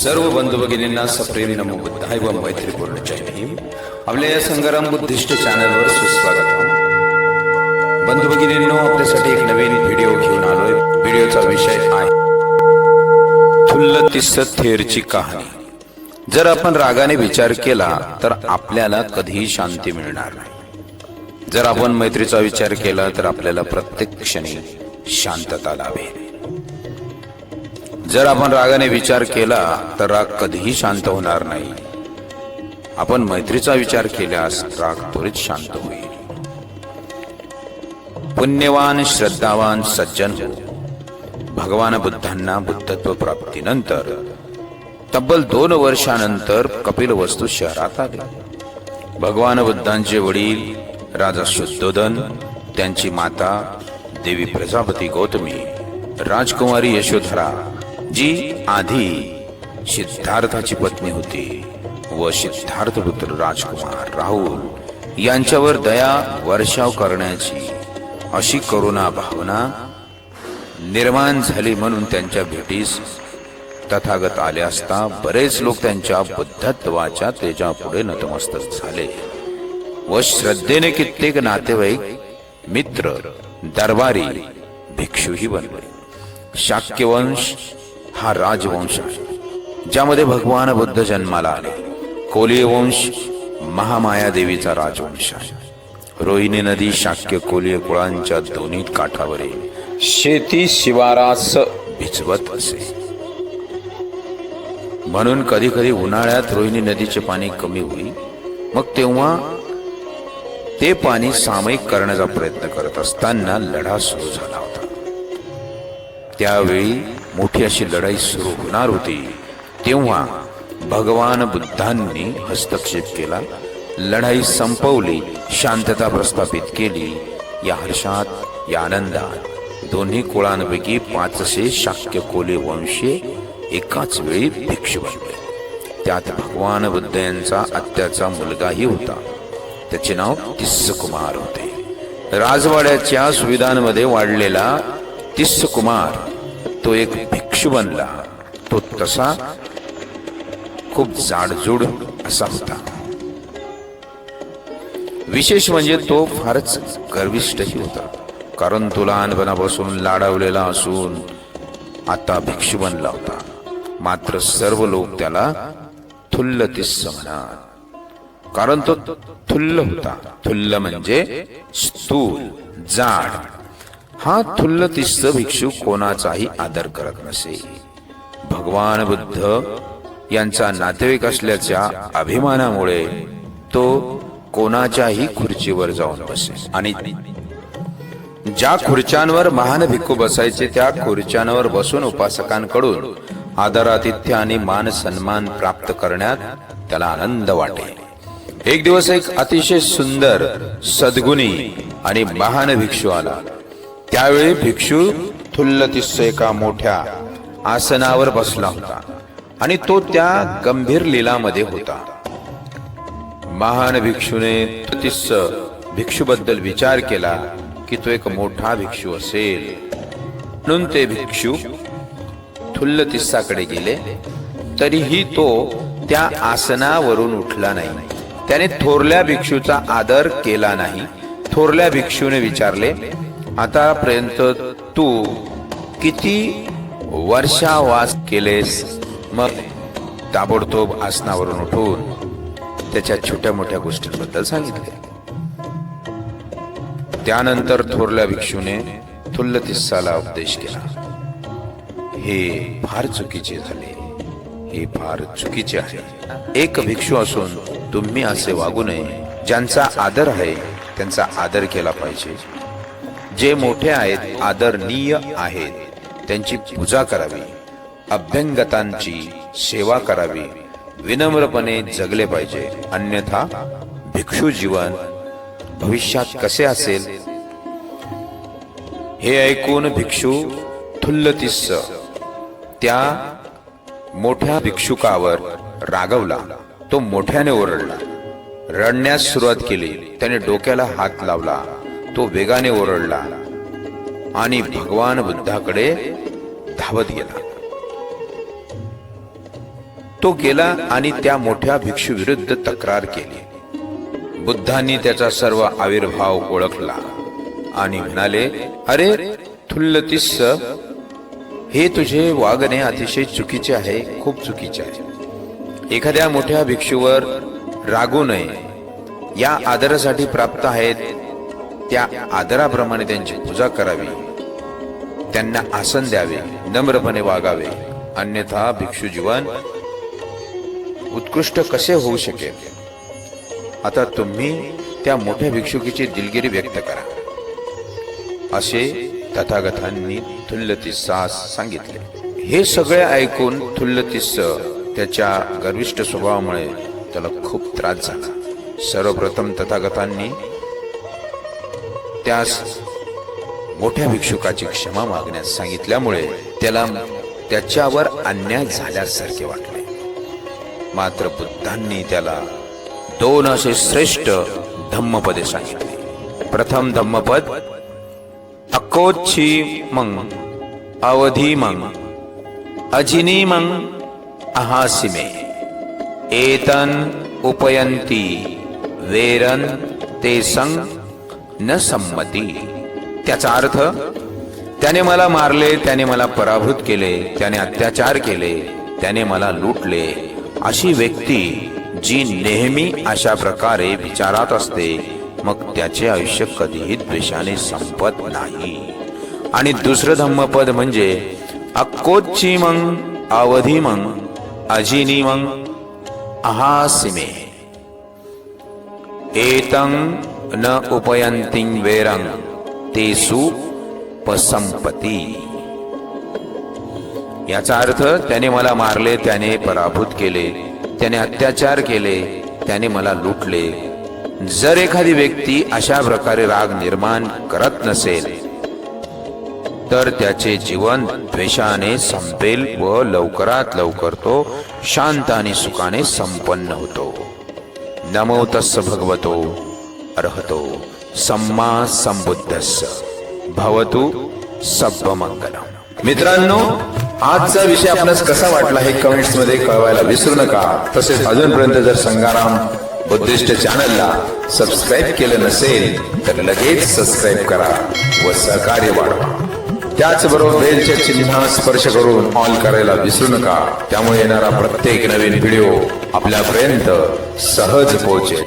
सर्व बंधू भगिनींना सप्रेम नमो बुद्धाय व मैत्रीपूर्ण जय भीम आपल्या या संग्राम बुद्धिष्ट चॅनलवर सुस्वागत बंधू भगिनींनो आपल्यासाठी एक नवीन व्हिडिओ घेऊन आलोय. व्हिडिओचा विषय आहे थुल्ल तिस्स थेरची कहाणी. जर आपण रागाने विचार केला तर आपल्याला कधीही शांती मिळणार नाही. जर आपण मैत्रीचा विचार केला तर आपल्याला प्रत्येक क्षणी शांतता लाभेल. जर आपण रागाने विचार केला तर राग कधीही शांत होणार नाही. आपण मैत्रीचा विचार केल्यास राग त्वरित शांत होईल. पुण्यवान श्रद्धावान सज्जन हो. भगवान बुद्धांना बुद्धत्व प्राप्तीनंतर तब्बल दोन वर्षानंतर कपिल वस्तू शहरात आले. भगवान बुद्धांचे वडील राजा शुद्धोदन त्यांची माता देवी प्रजापती गौतमी राजकुमारी यशोधरा जी आधी सिद्धार्थाची पत्नी होती व सिद्धार्थ पुत्र राजकुमार राहुल यांच्यावर दया वर्षाव करण्याची अशी करुणा भावना निर्माण झाली म्हणून त्यांच्या भेटीस तथागत आले असता बरेच लोक त्यांच्या बुद्धत्वाच्या तेजापुढे नतमस्तक झाले व श्रद्धेने कित्येक नातेवाईक मित्र दरबारी भिक्षुही बनले. शाक्यवंश हा राजवंश आहे ज्यामध्ये भगवान बुद्ध जन्माला आले. कोलीय वंश महामाया देवीचा राजवंश आहे. रोहिणी नदी शाक्य कोलीय कुळांच्या दोन्ही काठावरील शेती शिवारास भिजवत असे. म्हणून कधी कधी उन्हाळ्यात रोहिणी नदीचे पाणी कमी होईल मग तेव्हा ते पाणी सामायिक करण्याचा प्रयत्न करत असताना लढा सुरू झाला होता. त्यावेळी मोठी अशी लढाई सुरू होणार होती. तेव्हा भगवान बुद्धांनी हस्तक्षेप केला लढाई संपवली शांतता प्रस्थापित केली. या हर्षात या आनंदात दोन्ही कुळांपैकी पाचशे शाक्य कोले वंशे एकाच वेळी भिक्षू बनले. त्यात भगवान बुद्ध यांचा आत्याचा मुलगाही होता. त्याचे नाव तिस्स कुमार होते. राजवाड्याच्या सुविधांमध्ये वाढलेला तिस्स कुमार तो एक भिक्षू बनला. तो तसा खूप जाडजूड असा होता. विशेष म्हणजे तो फारच गर्विष्ठही होता. कारण तो लहानपणापासून लाडवलेला असून आता भिक्षू बनला होता. मात्र सर्व लोक त्याला थुल्ल तिस्स म्हणत कारण तो थुल्ल होता. थुल्ल म्हणजे स्थूल जाड हा थुल्लतिस्त भिक्षू कोणाचाही आदर करत नसे. भगवान बुद्ध यांचा नातेवाईक असल्याच्या अभिमानामुळे तो कोणाच्याही खुर्चीवर जाऊन बसे. आणि ज्या खुर्च्यांवर महान भिक्खू बसायचे त्या खुर्च्यांवर बसून उपासकांकडून आदरातिथ्य आणि मान सन्मान प्राप्त करण्यात त्याला आनंद वाटे. एक दिवस एक अतिशय सुंदर सद्गुणी आणि महान भिक्षू आला. त्यावेळी भिक्षू थुल्लतिस्स एका मोठ्या आसनावर बसला होता आणि तो त्या गंभीर लीलामध्ये होता. महान भिक्षूने तिस्स भिक्षूबद्दल विचार केला की तो एक मोठा भिक्षू असेल. म्हणून ते भिक्षू थुल्लतिस्साकडे गेले. तरीही तो त्या आसनावरून उठला नाही. त्याने थोरल्या भिक्षूचा आदर केला नाही. थोरल्या भिक्षूने विचारले आतापर्यंत तू किती वर्षावास केलेस? मग ताबडतोब आसनावरून उठून त्याच्या छोट्या मोठ्या गोष्टींबद्दल सांगितले. त्यानंतर थोरल्या भिक्षूने थुल्ल तिस्साला उपदेश केला. हे फार चुकीचे झाले. हे फार चुकीचे आहे. एक भिक्षू असून तुम्ही असे वागू नये. ज्यांचा आदर आहे त्यांचा आदर केला पाहिजे. जे मोठे आहेत आदरणीय आहेत त्यांची पूजा करावी अभ्यंगतांची सेवा करावी विनम्रपणे जगले पाहिजे. अन्यथा भिक्षू जीवन भविष्यात कसे असेल? हे ऐकून भिक्षू थुल्लतिस्स त्या मोठ्या भिक्षुकावर रागवला. तो मोठ्याने ओरडला. रडण्यास सुरुवात केली. त्याने डोक्याला हात लावला. तो वेगाने ओरडला आणि भगवान बुद्धाकडे धावत गेला. तो गेला आणि त्या मोठ्या भिक्षू विरुद्ध तक्रार केली. बुद्धांनी त्याचा सर्व आविर्भाव ओळखला आणि म्हणाले अरे थुल्लतिस्स हे तुझे वागणे अतिशय चुकीचे आहे खूप चुकीचे आहे. एखाद्या मोठ्या भिक्षूवर रागू नये. या आदरासाठी प्राप्त आहेत त्या आदराप्रमाणे त्यांची पूजा करावी. त्यांना आसन द्यावे नम्रपणे वागावे. अन्यथा भिक्षू जीवन उत्कृष्ट कसे होऊ शकेल? आता तुम्ही त्या मोठ्या भिक्षुकीची दिलगिरी व्यक्त करा. असे तथागतांनी थुल्लतिस्सास सांगितले. हे सगळे ऐकून थुल्लतिस्स त्याच्या गर्विष्ठ स्वभावामुळे त्याला खूप त्रास झाला. सर्वप्रथम तथागतांनी त्यास मोठ्या भिक्षुकाची क्षमा मागण्यास सांगितल्यामुळे त्याला त्याच्यावर अन्याय झाल्यासारखे वाटले. मात्र बुद्धांनी त्याला दोन असे श्रेष्ठ धम्मपदे सांगितले. प्रथम धम्मपद अकोच्छी मंग अवधी मंग अजिनी मंग अहासिमे। एतन उपयंती वेरन ते संग न संमती. त्याचा अर्थ त्याने मला मारले त्याने मला पराभूत केले त्याने अत्याचार केले त्याने मला लुटले. अशी व्यक्ती जी नेहमी अशा प्रकारे विचारात असते मग त्याचे आयुष्य कधीही द्वेषाने संपत नाही. आणि दुसरं धम्मपद म्हणजे अक्कोची मग अवधी मग अजिनी मग अहासिमे. एतंग न उपयंती वेरं तेसु पसंपती याचा अर्थ त्याने मला मारले त्याने पराभूत केले त्याने अत्याचार केले त्याने मला लुटले। जर एखादी व्यक्ती अशा प्रकारे राग निर्माण करत नसेल तर त्याचे जीवन द्वेषाने संपेल व लवकरात लवकर तो शांत आणि सुखाने संपन्न होतो। नमो तस्स भगवतो। अर्हतो सम्मा संबुद्धस भवतु सब्बमंगलम मित्रांनो आजचा विषय आपल्यास कसा वाटला हे कमेंट्समध्ये कळवायला विसरू नका. तसेच अजूनपर्यंत जर संगाराम बुद्धिस्ट चॅनलला सबस्क्राईब केलं नसेल तर लगेच सबस्क्राईब करा व सहकार्य वाढवा. त्याचबरोबर बेलच्या चिन्हा स्पर्श करून ऑल करायला विसरू नका. त्यामुळे येणारा प्रत्येक नवीन व्हिडिओ आपल्यापर्यंत सहज पोहोचेल.